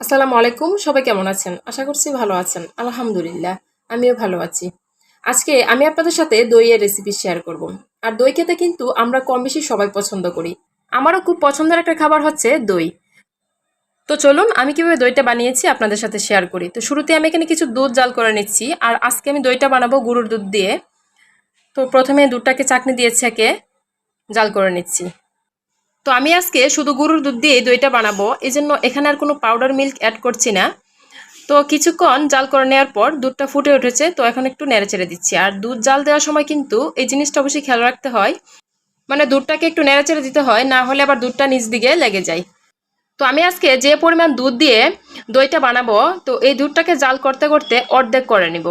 আসসালামু আলাইকুম, সবাই কেমন আছেন? আশা করছি ভালো আছেন। আলহামদুলিল্লাহ, আমিও ভালো আছি। আজকে আমি আপনাদের সাথে দইয়ের রেসিপি শেয়ার করব। আর দই খেতে কিন্তু আমরা কম বেশি সবাই পছন্দ করি। আমারও খুব পছন্দের একটা খাবার হচ্ছে দই। তো চলুন, আমি কীভাবে দইটা বানিয়েছি আপনাদের সাথে শেয়ার করি। তো শুরুতে আমি এখানে কিছু দুধ জাল করে নিচ্ছি। আর আজকে আমি দইটা বানাবো গরুর দুধ দিয়ে। তো প্রথমে দুধটাকে চাকনি দিয়ে ছেঁকে জাল করে নিচ্ছি। তো আমি আজকে শুধু গরুর দুধ দিয়ে দইটা বানাবো এই জন্য এখানে আর কোনো পাউডার মিল্ক অ্যাড করছি না। তো কিছুক্ষণ জাল করে নেওয়ার পর দুধটা ফুটে উঠেছে, তো এখন একটু নেড়ে চেড়ে দিচ্ছি। আর দুধ জাল দেওয়ার সময় কিন্তু এই জিনিসটা অবশ্যই খেয়াল রাখতে হয়। মানে দুধটাকে একটু নেড়ে চেড়ে দিতে হয়, না হলে আবার দুধটা নিচ দিকে লেগে যায়। তো আমি আজকে যে পরিমাণ দুধ দিয়ে দইটা বানাবো, তো এই দুধটাকে জাল করতে করতে অর্ধেক করে নিব।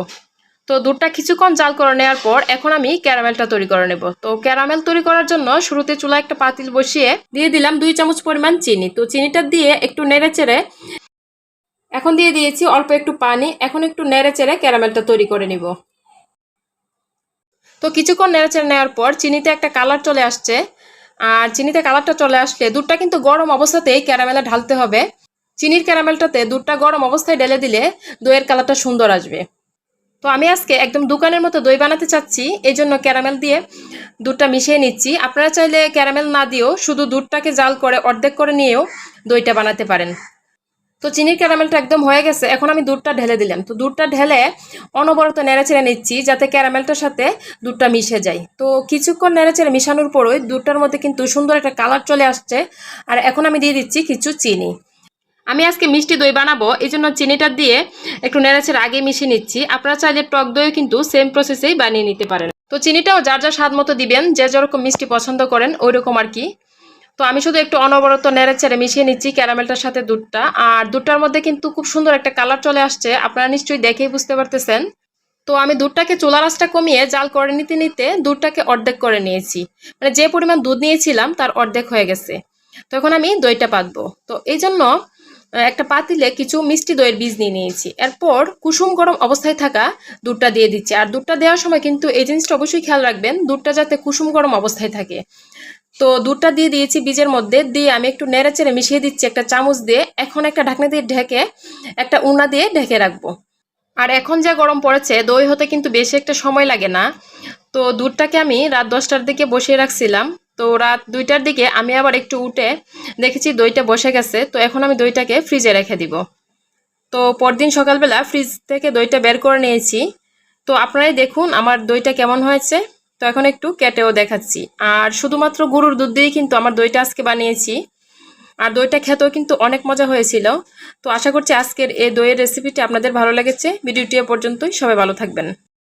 তো দুধটা কিছুক্ষণ জাল করে নেওয়ার পর এখন আমি ক্যারামেলটা তৈরি করে নেব। তো ক্যারামেল তৈরি করার জন্য শুরুতে চুলা একটা পাতিল বসিয়ে দিয়ে দিলাম দুই চামচ পরিমাণ চিনি। তো চিনিটা দিয়ে একটু নেড়ে চেড়ে এখন দিয়ে দিয়েছি অল্প একটু পানি। এখন একটু নেড়ে চেড়ে ক্যারামেলটা তৈরি করে নিব। তো কিছুক্ষণ নেড়ে চেড়ে নেওয়ার পর চিনিতে একটা কালার চলে আসছে। আর চিনিতে কালারটা চলে আসলে দুধটা কিন্তু গরম অবস্থাতেই ক্যারামেলে ঢালতে হবে। চিনির ক্যারামেলটাতে দুধটা গরম অবস্থায় ঢেলে দিলে দইয়ের কালারটা সুন্দর আসবে। তো আমি আজকে একদম দোকানের মতো দই বানাতে চাচ্ছি এই জন্য ক্যারামেল দিয়ে দুধটা মিশিয়ে নিচ্ছি। আপনারা চাইলে ক্যারামেল না দিয়েও শুধু দুধটাকে জাল করে, অর্ধেক করে নিয়েও দইটা বানাতে পারেন। তো চিনির ক্যারামেলটা একদম হয়ে গেছে, এখন আমি দুধটা ঢেলে দিলাম। তো দুধটা ঢেলে অনবরত নেড়েচেড়ে নিচ্ছি, যাতে ক্যারামেলটার সাথে দুধটা মিশে যায়। তো কিছুক্ষণ নেড়েচেড়ে মিশানোর পরই দুধটার মধ্যে কিন্তু সুন্দর একটা কালার চলে আসছে। আর এখন আমি দিয়ে দিচ্ছি কিছু চিনি। আমি আজকে মিষ্টি দই বানাবো এই জন্য চিনিটা দিয়ে একটু নেড়েছেড়ে আগে মিশিয়ে নিচ্ছি। আপনারা চাইলে টক দইও কিন্তু সেম প্রসেসেই বানিয়ে নিতে পারেন। তো চিনিটাও যার যার স্বাদ মতো দিবেন, যে যেরকম মিষ্টি পছন্দ করেন ওই রকম আর কি। তো আমি শুধু একটু অনবরত নেড়ে ছেড়ে মিশিয়ে নিচ্ছি ক্যারামেলটার সাথে দুধটা। আর দুধটার মধ্যে কিন্তু খুব সুন্দর একটা কালার চলে আসছে, আপনারা নিশ্চয়ই দেখেই বুঝতে পারতেছেন। তো আমি দুধটাকে চুলা রাসটা কমিয়ে জাল করে নিতে নিতে দুধটাকে অর্ধেক করে নিয়েছি। মানে যে পরিমাণ দুধ নিয়েছিলাম, তার অর্ধেক হয়ে গেছে। তখন আমি দইটা পাতবো। তো এই জন্য একটা পাতিলে কিছু মিষ্টি দইয়ের বীজ নিয়ে নিয়েছি। এরপর কুসুম গরম অবস্থায় থাকা দুধটা দিয়ে দিচ্ছি। আর দুধটা দেওয়ার সময় কিন্তু এই জিনিসটা অবশ্যই খেয়াল রাখবেন, দুধটা যাতে কুসুম গরম অবস্থায় থাকে। তো দুধটা দিয়ে দিয়েছি বীজের মধ্যে, দিয়ে আমি একটু নেড়ে চেড়ে মিশিয়ে দিচ্ছি একটা চামচ দিয়ে। এখন একটা ঢাকনা দিয়ে ঢেকে একটা উনা দিয়ে ঢেকে রাখব। আর এখন যা গরম পড়েছে, দই হতে কিন্তু বেশি একটা সময় লাগে না। তো দুধটাকে আমি রাত দশটার দিকে বসিয়ে রাখছিলাম। তো রাত দুইটার দিকে আমি আবার একটু উঠে দেখেছি দইটা বসে গেছে। তো এখন আমি দইটাকে ফ্রিজে রেখে দিব। তো পরদিন সকালবেলা ফ্রিজ থেকে দইটা বের করে নিয়েছি। তো আপনারাই দেখুন আমার দইটা কেমন হয়েছে। তো এখন একটু কেটেও দেখাচ্ছি। আর শুধুমাত্র গরুর দুধ দিয়েই কিন্তু আমার দইটা আজকে বানিয়েছি। আর দইটা খেতেও কিন্তু অনেক মজা হয়েছিল। তো আশা করছি আজকের এই দইয়ের রেসিপিটি আপনাদের ভালো লেগেছে। ভিডিওটি এ পর্যন্তই। সবাই ভালো থাকবেন।